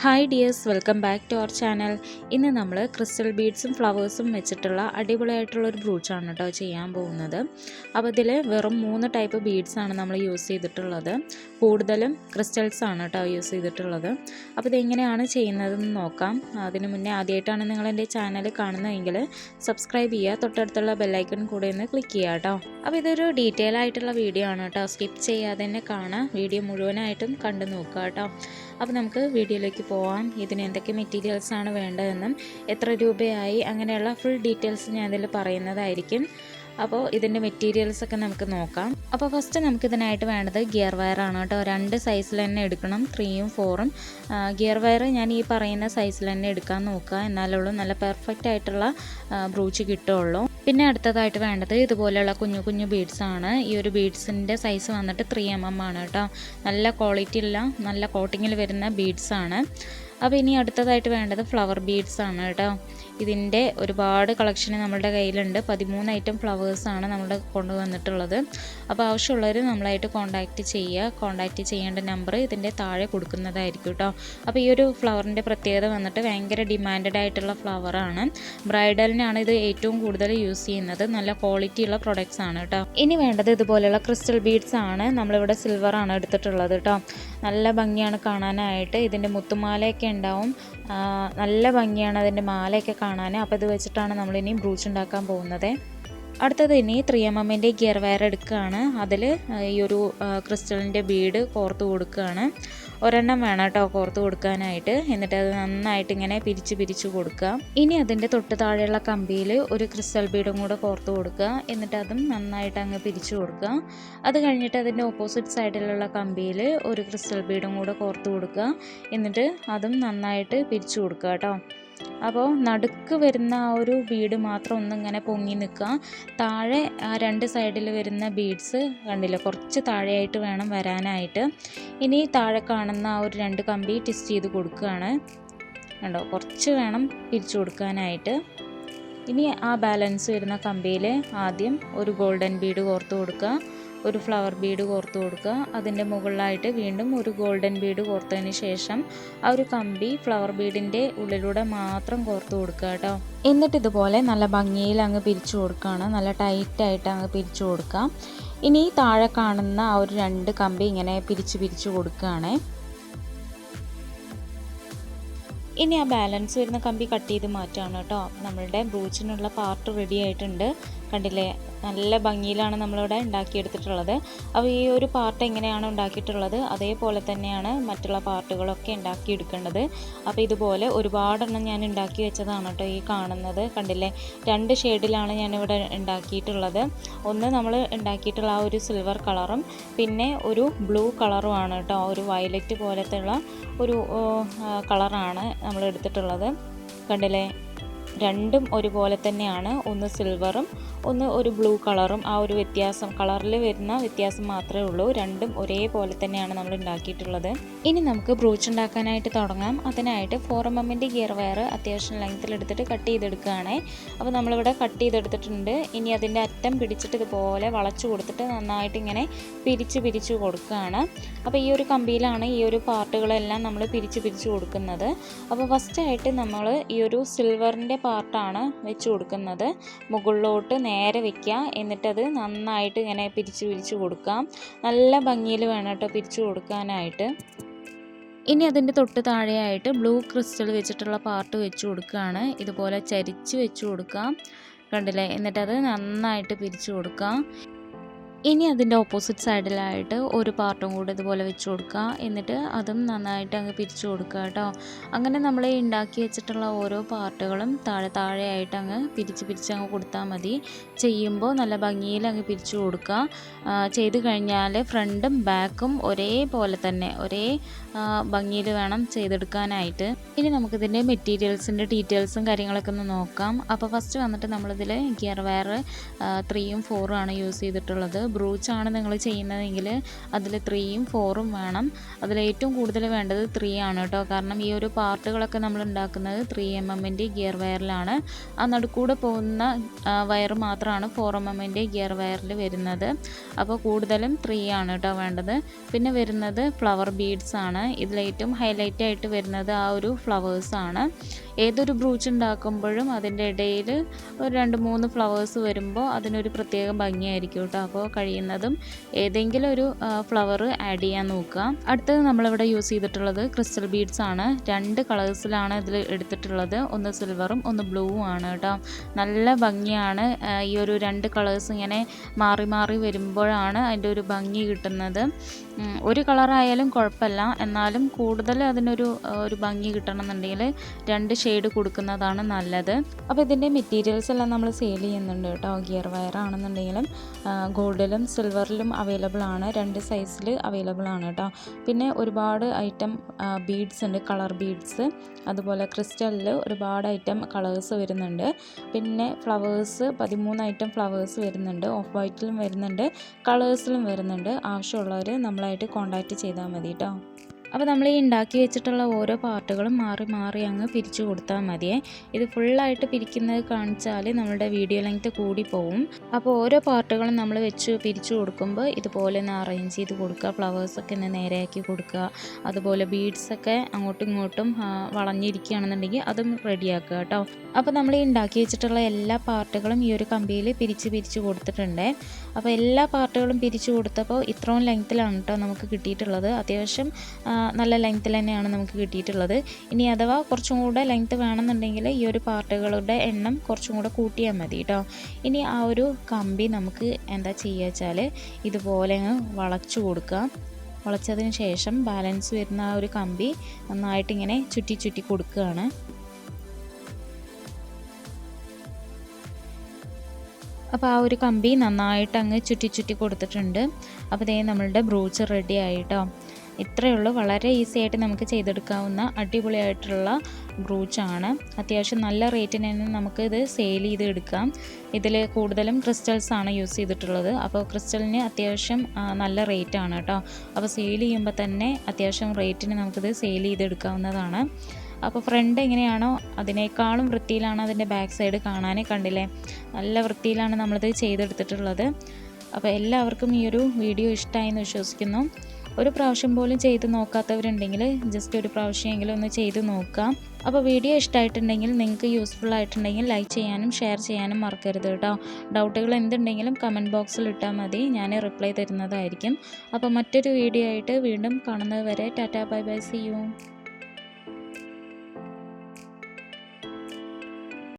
Hi dears welcome back to our channel ഇന്ന് നമ്മൾ crystal ബീഡ്സും ഫ്ലവേഴ്സും വെച്ചിട്ടുള്ള അടിപൊളിയായിട്ടുള്ള ഒരു ബ്രൂച്ചാണ് കേട്ടോ ചെയ്യാൻ പോകുന്നത്. അപ്പോൾ ഇതിൽ വെറും മൂന്ന് ടൈപ്പ് ബീഡ്സാണ് നമ്മൾ യൂസ് ചെയ്തിട്ടുള്ളത്. കൂടുതലും ക്രിസ്റ്റൽസ് ആണ് കേട്ടോ യൂസ് ചെയ്തിട്ടുള്ളത്. അപ്പോൾ ഇതെങ്ങനെയാണ് ചെയ്യുന്നതെന്ന് നോക്കാം. അതിന് മുന്നേ ആദ്യമായിട്ടാണ് നിങ്ങൾ എന്റെ ചാനൽ കാണുന്നതെങ്കിൽ സബ്സ്ക്രൈബ് ചെയ്യുക. തൊട്ടടുത്തുള്ള ബെല്ലൈക്കൺ കൂടെ ഒന്ന് ക്ലിക്ക് ചെയ്യുക കേട്ടോ അപ്പോൾ ഇതൊരു ഡീറ്റെയിൽ ആയിട്ടുള്ള വീഡിയോ ആണ് കേട്ടോ സ്കിപ്പ് ചെയ്യാതെ തന്നെ കാണാം. വീഡിയോ മുഴുവനായിട്ടും കണ്ടു നോക്കുക കേട്ടോ അപ്പോൾ നമുക്ക് വീഡിയോയിലേക്ക് പോവാം. ഇതിന് എന്തൊക്കെ മെറ്റീരിയൽസാണ് വേണ്ടതെന്നും എത്ര രൂപയായി അങ്ങനെയുള്ള ഫുൾ ഡീറ്റെയിൽസ് ഞാൻ ഇതിൽ പറയുന്നതായിരിക്കും. അപ്പോൾ ഇതിന്റെ മെറ്റീരിയൽസ് ഒക്കെ നമുക്ക് നോക്കാം. അപ്പോൾ ഫസ്റ്റ് നമുക്ക് ഇതിനായിട്ട് വേണ്ടത് ഗിയർ വയറാണ് കേട്ടോ. രണ്ട് സൈസിൽ തന്നെ എടുക്കണം ത്രീയും ഫോറും ഗിയർ വയർ ഞാൻ ഈ പറയുന്ന സൈസിൽ തന്നെ എടുക്കാൻ നോക്കുക. എന്നാലുള്ളൂ നല്ല പെർഫെക്റ്റ് ആയിട്ടുള്ള ബ്രൂച്ച് കിട്ടുള്ളൂ പിന്നെ അടുത്തതായിട്ട് വേണ്ടത് ഇതുപോലെയുള്ള കുഞ്ഞു കുഞ്ഞു ബീഡ്സ് ആണ്. ഈ ഒരു ബീഡ്സിന്റെ സൈസ് വന്നിട്ട് ത്രീ എം എം ആണ് കേട്ടോ. നല്ല ക്വാളിറ്റി ഉള്ള നല്ല കോട്ടിങ്ങിൽ വരുന്ന ബീഡ്സ് ആണ്. അപ്പോൾ ഇനി അടുത്തതായിട്ട് വേണ്ടത് ഫ്ലവർ ബീഡ്സ് ആണ് കേട്ടോ. ഇതിന്റെ ഒരുപാട് കളക്ഷൻ നമ്മളുടെ കയ്യിലുണ്ട്. പതിമൂന്ന് ഐറ്റം ഫ്ലവേഴ്സാണ് നമ്മൾ കൊണ്ടുവന്നിട്ടുള്ളത്. അപ്പോൾ ആവശ്യമുള്ളവർ നമ്മളായിട്ട് കോൺടാക്റ്റ് ചെയ്യുക. കോൺടാക്റ്റ് ചെയ്യേണ്ട നമ്പർ ഇതിന്റെ താഴെ കൊടുക്കുന്നതായിരിക്കും കേട്ടോ. അപ്പോൾ ഈ ഒരു ഫ്ലവറിന്റെ പ്രത്യേകത വന്നിട്ട് ഭയങ്കര ഡിമാൻഡഡ് ആയിട്ടുള്ള ഫ്ലവറാണ് ബ്രൈഡലിനാണ് ഇത് ഏറ്റവും കൂടുതൽ യൂസ് ചെയ്യുന്നത്. നല്ല ക്വാളിറ്റി ഉള്ള പ്രൊഡക്ട്സ് ആണ് കേട്ടോ. ഇനി വേണ്ടത് ഇതുപോലെയുള്ള ക്രിസ്റ്റൽ ബീഡ്സ് ആണ്. നമ്മളിവിടെ സിൽവർ ആണ് എടുത്തിട്ടുള്ളത് കേട്ടോ. നല്ല ഭംഗിയാണ് കാണാനായിട്ട്. ഇതിന്റെ മുത്തുമാലയൊക്കെ ഉണ്ടാവും. നല്ല ഭംഗിയാണ് അതിന്റെ മാലയൊക്കെ കാണാൻ. അപ്പോൾ ഇത് വെച്ചിട്ടാണ് നമ്മളിനി ബ്രൂച്ച് ഉണ്ടാക്കാൻ പോകുന്നത്. അടുത്തത് ഇനി ത്രീ എം എമ്മിന്റെ ഗിയർ വയർ എടുക്കുകയാണ്. അതിൽ ഈ ഒരു ക്രിസ്റ്റലിന്റെ ബീഡ് കോർത്ത് കൊടുക്കുകയാണ്. ഒരെണ്ണം വേണം കേട്ടോ കോർത്ത് കൊടുക്കാനായിട്ട്. എന്നിട്ട് അത് നന്നായിട്ട് ഇങ്ങനെ പിരിച്ച് പിരിച്ച് കൊടുക്കുക. ഇനി അതിന്റെ തൊട്ട് താഴെയുള്ള കമ്പിയിൽ ഒരു ക്രിസ്റ്റൽ ബീഡും കൂടെ കോർത്ത് കൊടുക്കുക. എന്നിട്ട് അതും നന്നായിട്ട് അങ്ങ് പിരിച്ചു കൊടുക്കുക. അത് കഴിഞ്ഞിട്ട് അതിന്റെ ഓപ്പോസിറ്റ് സൈഡിലുള്ള കമ്പിയിൽ ഒരു ക്രിസ്റ്റൽ ബീഡും കൂടെ കോർത്ത് കൊടുക്കുക. എന്നിട്ട് അതും നന്നായിട്ട് പിരിച്ചു കൊടുക്കുക കേട്ടോ. അപ്പോൾ നടുക്ക് വരുന്ന ആ ഒരു ബീഡ് മാത്രം ഒന്നിങ്ങനെ പൊങ്ങി നിൽക്കുക. താഴെ ആ രണ്ട് സൈഡിൽ വരുന്ന ബീഡ്സ് കണ്ടില്ല? കുറച്ച് താഴെയായിട്ട് വേണം വരാനായിട്ട്. ഇനി താഴെ കാണുന്ന ആ ഒരു രണ്ട് കമ്പി ട്വിസ്റ്റ് ചെയ്ത് കൊടുക്കുകയാണ്. കണ്ടോ കുറച്ച് വേണം പിരിച്ചു കൊടുക്കാനായിട്ട്. ഇനി ആ ബാലൻസ് വരുന്ന കമ്പിയിൽ ആദ്യം ഒരു ഗോൾഡൻ ബീഡ് കോർത്ത് കൊടുക്കുക ഒരു ഫ്ലവർ ബീഡ് കോർത്ത് കൊടുക്കുക. അതിന്റെ മുകളിലായിട്ട് വീണ്ടും ഒരു ഗോൾഡൻ ബീഡ് കോർത്തതിന് ശേഷം ആ ഒരു കമ്പി ഫ്ലവർ ബീഡിന്റെ ഉള്ളിലൂടെ മാത്രം കോർത്ത് കൊടുക്കുക കേട്ടോ. എന്നിട്ട് ഇതുപോലെ നല്ല ഭംഗിയിൽ അങ്ങ് പിരിച്ചു കൊടുക്കുകയാണ്. നല്ല ടൈറ്റായിട്ട് അങ്ങ് പിരിച്ചു കൊടുക്കുക. ഇനി താഴെ കാണുന്ന ആ ഒരു രണ്ട് കമ്പി ഇങ്ങനെ പിരിച്ച് പിരിച്ച് കൊടുക്കുകയാണേ. ഇനി ആ ബാലൻസ് വരുന്ന കമ്പി കട്ട് ചെയ്ത് മാറ്റാണ് കേട്ടോ. നമ്മളുടെ ബ്രൂച്ചിനുള്ള പാർട്ട് റെഡി ആയിട്ടുണ്ട്. കണ്ടില്ലേ? നല്ല ഭംഗിയിലാണ് നമ്മളിവിടെ ഉണ്ടാക്കിയെടുത്തിട്ടുള്ളത്. അപ്പോൾ ഈ ഒരു പാർട്ട് എങ്ങനെയാണ് ഉണ്ടാക്കിയിട്ടുള്ളത്? അതേപോലെ തന്നെയാണ് മറ്റുള്ള പാർട്ടുകളൊക്കെ ഉണ്ടാക്കിയെടുക്കേണ്ടത്. അപ്പോൾ ഇതുപോലെ ഒരുപാടെണ്ണം ഞാൻ ഉണ്ടാക്കി വെച്ചതാണ് കേട്ടോ ഈ കാണുന്നത്. കണ്ടില്ലേ? രണ്ട് ഷെയ്ഡിലാണ് ഞാനിവിടെ ഉണ്ടാക്കിയിട്ടുള്ളത്. ഒന്ന് നമ്മൾ ഉണ്ടാക്കിയിട്ടുള്ള ആ ഒരു സിൽവർ കളറും പിന്നെ ഒരു ബ്ലൂ കളറുമാണ് കേട്ടോ. ഒരു വയലറ്റ് പോലത്തെയുള്ള ഒരു കളറാണ് നമ്മൾ എടുത്തിട്ടുള്ളത് കണ്ടില്ലേ? രണ്ടും ഒരുപോലെ തന്നെയാണ്. ഒന്ന് സിൽവറും ഒന്ന് ഒരു ബ്ലൂ കളറും ആ ഒരു വ്യത്യാസം കളറിൽ വരുന്ന വ്യത്യാസം മാത്രമേ ഉള്ളൂ. രണ്ടും ഒരേപോലെ തന്നെയാണ് നമ്മൾ ഉണ്ടാക്കിയിട്ടുള്ളത്. ഇനി നമുക്ക് ബ്രൂച്ച് ഉണ്ടാക്കാനായിട്ട് തുടങ്ങാം. അതിനായിട്ട് ഫോർ എം എമ്മിന്റെ ഗിയർ വയർ അത്യാവശ്യം ലെങ്ത്തിൽ എടുത്തിട്ട് കട്ട് ചെയ്തെടുക്കുകയാണ്. അപ്പോൾ നമ്മളിവിടെ കട്ട് ചെയ്തെടുത്തിട്ടുണ്ട്. ഇനി അതിന്റെ അറ്റം പിടിച്ചിട്ട് ഇതുപോലെ വളച്ചു കൊടുത്തിട്ട് നന്നായിട്ട് ഇങ്ങനെ പിരിച്ച് പിരിച്ച് കൊടുക്കുകയാണ്. അപ്പോൾ ഈ ഒരു കമ്പിയിലാണ് ഈ ഒരു പാർട്ടുകളെല്ലാം നമ്മൾ പിരിച്ച് പിരിച്ച് കൊടുക്കുന്നത്. അപ്പോൾ ഫസ്റ്റായിട്ട് നമ്മൾ ഈ ഒരു സിൽവറിന്റെ പാർട്ടാണ് വെച്ച് കൊടുക്കുന്നത്. മുകളിലോട്ട് നേരെ വെക്കുക എന്നിട്ടത് നന്നായിട്ട് ഇങ്ങനെ പിരിച്ച് പിരിച്ച് കൊടുക്കാം. നല്ല ഭംഗിയിൽ വേണം കേട്ടോ പിരിച്ച് കൊടുക്കാനായിട്ട്. ഇനി അതിന്റെ തൊട്ട് താഴെയായിട്ട് ബ്ലൂ ക്രിസ്റ്റൽ വെച്ചിട്ടുള്ള പാർട്ട് വെച്ച് കൊടുക്കുകയാണ് ഇതുപോലെ ചരിച്ച് വെച്ച് കൊടുക്കാം. കണ്ടില്ലേ? എന്നിട്ടത് നന്നായിട്ട് പിരിച്ചു കൊടുക്കാം. ഇനി അതിന്റെ ഓപ്പോസിറ്റ് സൈഡിലായിട്ട് ഒരു പാർട്ടും കൂടെ ഇതുപോലെ വെച്ച് കൊടുക്കുക. എന്നിട്ട് അതും നന്നായിട്ട് അങ്ങ് പിരിച്ചു കൊടുക്കുക കേട്ടോ. അങ്ങനെ നമ്മൾ ഉണ്ടാക്കി വെച്ചിട്ടുള്ള ഓരോ പാർട്ടുകളും താഴെ താഴെയായിട്ട് അങ്ങ് പിരിച്ച് പിരിച്ച് അങ്ങ് കൊടുത്താൽ മതി. ചെയ്യുമ്പോൾ നല്ല ഭംഗിയിൽ അങ്ങ് പിരിച്ചു കൊടുക്കുക. ചെയ്ത് കഴിഞ്ഞാൽ ഫ്രണ്ടും ബാക്കും ഒരേപോലെ തന്നെ ഒരേ ഭംഗിയിൽ വേണം ചെയ്തെടുക്കാനായിട്ട്. ഇനി നമുക്കിതിന്റെ മെറ്റീരിയൽസിന്റെ ഡീറ്റെയിൽസും കാര്യങ്ങളൊക്കെ ഒന്ന് നോക്കാം. അപ്പോൾ ഫസ്റ്റ് വന്നിട്ട് നമ്മളിതിൽ ഗിയർ വയർ ത്രീയും ഫോറും ആണ് യൂസ് ചെയ്തിട്ടുള്ളത്. ബ്രൂച്ചാണ് നിങ്ങൾ ചെയ്യുന്നതെങ്കിൽ അതിൽ ത്രീയും ഫോറും വേണം. അതിൽ ഏറ്റവും കൂടുതൽ വേണ്ടത് ത്രീ ആണ് കേട്ടോ. കാരണം ഈ ഒരു പാർട്ടുകളൊക്കെ നമ്മൾ ഉണ്ടാക്കുന്നത് ത്രീ എം എമ്മിന്റെ ഗിയർ വയറിലാണ് ആ നടുക്കൂടെ പോകുന്ന വയർ മാത്രമാണ് ഫോർ എം എമ്മിന്റെ ഗിയർ വയറിൽ വരുന്നത്. അപ്പോൾ കൂടുതലും ത്രീ ആണ് കേട്ടോ വേണ്ടത്. പിന്നെ വരുന്നത് ഫ്ലവർ ബീഡ്സ് ആണ്. ഇതിലേറ്റവും ഹൈലൈറ്റ് ആയിട്ട് വരുന്നത് ആ ഒരു ഫ്ലവേഴ്സ് ആണ്. ഏതൊരു ബ്രൂച്ച് ഉണ്ടാക്കുമ്പോഴും അതിന്റെ ഇടയിൽ ഒരു രണ്ട് മൂന്ന് ഫ്ലവേഴ്സ് വരുമ്പോൾ അതിനൊരു പ്രത്യേക ഭംഗിയായിരിക്കും കേട്ടോ. അപ്പോൾ കഴിയുന്നതും ഏതെങ്കിലും ഒരു ഫ്ലവർ ആഡ് ചെയ്യാൻ നോക്കുക. അടുത്തത് നമ്മളിവിടെ യൂസ് ചെയ്തിട്ടുള്ളത് ക്രിസ്റ്റൽ ബീഡ്സ് ആണ്. രണ്ട് കളേഴ്സിലാണ് ഇതിൽ എടുത്തിട്ടുള്ളത്. ഒന്ന് സിൽവറും ഒന്ന് ബ്ലൂവും ആണ് കേട്ടോ. നല്ല ഭംഗിയാണ് ഈ ഒരു രണ്ട് കളേഴ്സ് ഇങ്ങനെ മാറി മാറി വരുമ്പോഴാണ് അതിന്റെ ഒരു ഭംഗി കിട്ടുന്നത്. ഒരു കളറായാലും കുഴപ്പമില്ല. എന്നാലും കൂടുതൽ അതിനൊരു ഒരു ഭംഗി കിട്ടണമെന്നുണ്ടെങ്കിൽ രണ്ട് ഷെയ്ഡ് കൊടുക്കുന്നതാണ് നല്ലത്. അപ്പോൾ ഇതിന്റെ മെറ്റീരിയൽസ് എല്ലാം നമ്മൾ സെയിൽ ചെയ്യുന്നുണ്ട് കേട്ടോ. ഗിയർ വയർ ആണെന്നുണ്ടെങ്കിലും ഗോൾഡിലും സിൽവറിലും അവൈലബിൾ ആണ്. രണ്ട് സൈസിൽ അവൈലബിൾ ആണ് കേട്ടോ പിന്നെ ഒരുപാട് ഐറ്റം ബീഡ്സ് ഉണ്ട്. കളർ ബീഡ്സ് അതുപോലെ ക്രിസ്റ്റലിൽ ഒരുപാട് ഐറ്റം കളേഴ്സ് വരുന്നുണ്ട്. പിന്നെ ഫ്ലവേഴ്സ് പതിമൂന്ന് ഐറ്റം ഫ്ലവേഴ്സ് വരുന്നുണ്ട്. ഓഫ് വൈറ്റിലും വരുന്നുണ്ട്. കളേഴ്സിലും വരുന്നുണ്ട്. ആവശ്യമുള്ളവർ നമ്മളായിട്ട് കോൺടാക്റ്റ് ചെയ്താൽ മതി കേട്ടോ അപ്പോൾ നമ്മൾ ഈ ഉണ്ടാക്കി വെച്ചിട്ടുള്ള ഓരോ പാർട്ടുകളും മാറി മാറി അങ്ങ് പിരിച്ചു കൊടുത്താൽ മതിയേ. ഇത് ഫുള്ളായിട്ട് പിരിക്കുന്നത് കാണിച്ചാൽ നമ്മളുടെ വീഡിയോ ലെങ്ത് കൂടി പോവും. അപ്പോൾ ഓരോ പാർട്ടുകളും നമ്മൾ വെച്ച് പിരിച്ചു കൊടുക്കുമ്പോൾ ഇതുപോലെ ഒന്ന് അറേഞ്ച് ചെയ്ത് കൊടുക്കുക. ഫ്ലവേഴ്സൊക്കെ ഒന്ന് നേരെയാക്കി കൊടുക്കുക. അതുപോലെ ബീഡ്സൊക്കെ അങ്ങോട്ടും ഇങ്ങോട്ടും വളഞ്ഞിരിക്കുകയാണെന്നുണ്ടെങ്കിൽ അതും റെഡിയാക്കുക കേട്ടോ. അപ്പോൾ നമ്മൾ ഈ ഉണ്ടാക്കി വെച്ചിട്ടുള്ള എല്ലാ പാർട്ടുകളും ഈ ഒരു കമ്പിയിൽ പിരിച്ച് പിരിച്ച് കൊടുത്തിട്ടുണ്ട്. അപ്പോൾ എല്ലാ പാർട്ടുകളും പിരിച്ചു കൊടുത്തപ്പോൾ ഇത്രയും ലെങ്ത്തിലാണ് കേട്ടോ നമുക്ക് കിട്ടിയിട്ടുള്ളത്. അത്യാവശ്യം നല്ല ലെങ്ത്തിൽ തന്നെയാണ് നമുക്ക് കിട്ടിയിട്ടുള്ളത്. ഇനി അഥവാ കുറച്ചും കൂടെ ലെങ്ത്ത് വേണമെന്നുണ്ടെങ്കിൽ ഈ ഒരു പാർട്ടുകളുടെ എണ്ണം കുറച്ചും കൂടെ കൂട്ടിയാൽ മതി കേട്ടോ ഇനി ആ ഒരു കമ്പി നമുക്ക് എന്താ ചെയ്യുക വെച്ചാൽ ഇതുപോലെ അങ്ങ് വളച്ചു കൊടുക്കുക. വളച്ചതിന് ശേഷം ബാലൻസ് വരുന്ന ആ ഒരു കമ്പി നന്നായിട്ട് ഇങ്ങനെ ചുറ്റി ചുറ്റി കൊടുക്കുകയാണ്. അപ്പോൾ ആ ഒരു കമ്പി നന്നായിട്ട് അങ്ങ് ചുറ്റി ചുറ്റി കൊടുത്തിട്ടുണ്ട്. അപ്പോൾ ദേ നമ്മളുടെ ബ്രൂച്ച് റെഡി ആയിട്ടോ ഇത്രയേ ഉള്ളൂ. വളരെ ഈസി ആയിട്ട് നമുക്ക് ചെയ്തെടുക്കാവുന്ന അടിപൊളിയായിട്ടുള്ള ബ്രൂച്ചാണ് അത്യാവശ്യം നല്ല റേറ്റിന് തന്നെ നമുക്ക് ഇത് സെയിൽ ചെയ്ത് എടുക്കാം ഇതിൽ കൂടുതലും ക്രിസ്റ്റൽസ് ആണ് യൂസ് ചെയ്തിട്ടുള്ളത്. അപ്പോൾ ക്രിസ്റ്റലിന് അത്യാവശ്യം നല്ല റേറ്റ് ആണ് കേട്ടോ അപ്പോൾ സെയിൽ ചെയ്യുമ്പോൾ തന്നെ അത്യാവശ്യം റേറ്റിന് നമുക്കിത് സെയിൽ ചെയ്തെടുക്കാവുന്നതാണ്. അപ്പോൾ ഫ്രണ്ട് എങ്ങനെയാണോ അതിനേക്കാളും വൃത്തിയിലാണ് അതിന്റെ ബാക്ക് സൈഡ് കാണാനേ കണ്ടില്ലേ? നല്ല വൃത്തിയിലാണ് നമ്മളിത് ചെയ്തെടുത്തിട്ടുള്ളത്. അപ്പോൾ എല്ലാവർക്കും ഈ ഒരു വീഡിയോ ഇഷ്ടമായി എന്ന് വിശ്വസിക്കുന്നു. ഒരു പ്രാവശ്യം പോലും ചെയ്ത് നോക്കാത്തവരുണ്ടെങ്കിൽ ജസ്റ്റ് ഒരു പ്രാവശ്യമെങ്കിലും ഒന്ന് ചെയ്ത് നോക്കാം. അപ്പോൾ വീഡിയോ ഇഷ്ടമായിട്ടുണ്ടെങ്കിൽ നിങ്ങൾക്ക് യൂസ്ഫുൾ ആയിട്ടുണ്ടെങ്കിൽ ലൈക്ക് ചെയ്യാനും ഷെയർ ചെയ്യാനും മറക്കരുത് കേട്ടോ. ഡൗട്ടുകൾ എന്തുണ്ടെങ്കിലും കമന്റ് ബോക്സിൽ ഇട്ടാൽ മതി. ഞാൻ റിപ്ലൈ തരുന്നതായിരിക്കും. അപ്പോൾ മറ്റൊരു വീഡിയോ ആയിട്ട് വീണ്ടും കാണുന്നത് വരെ tata bye bye see you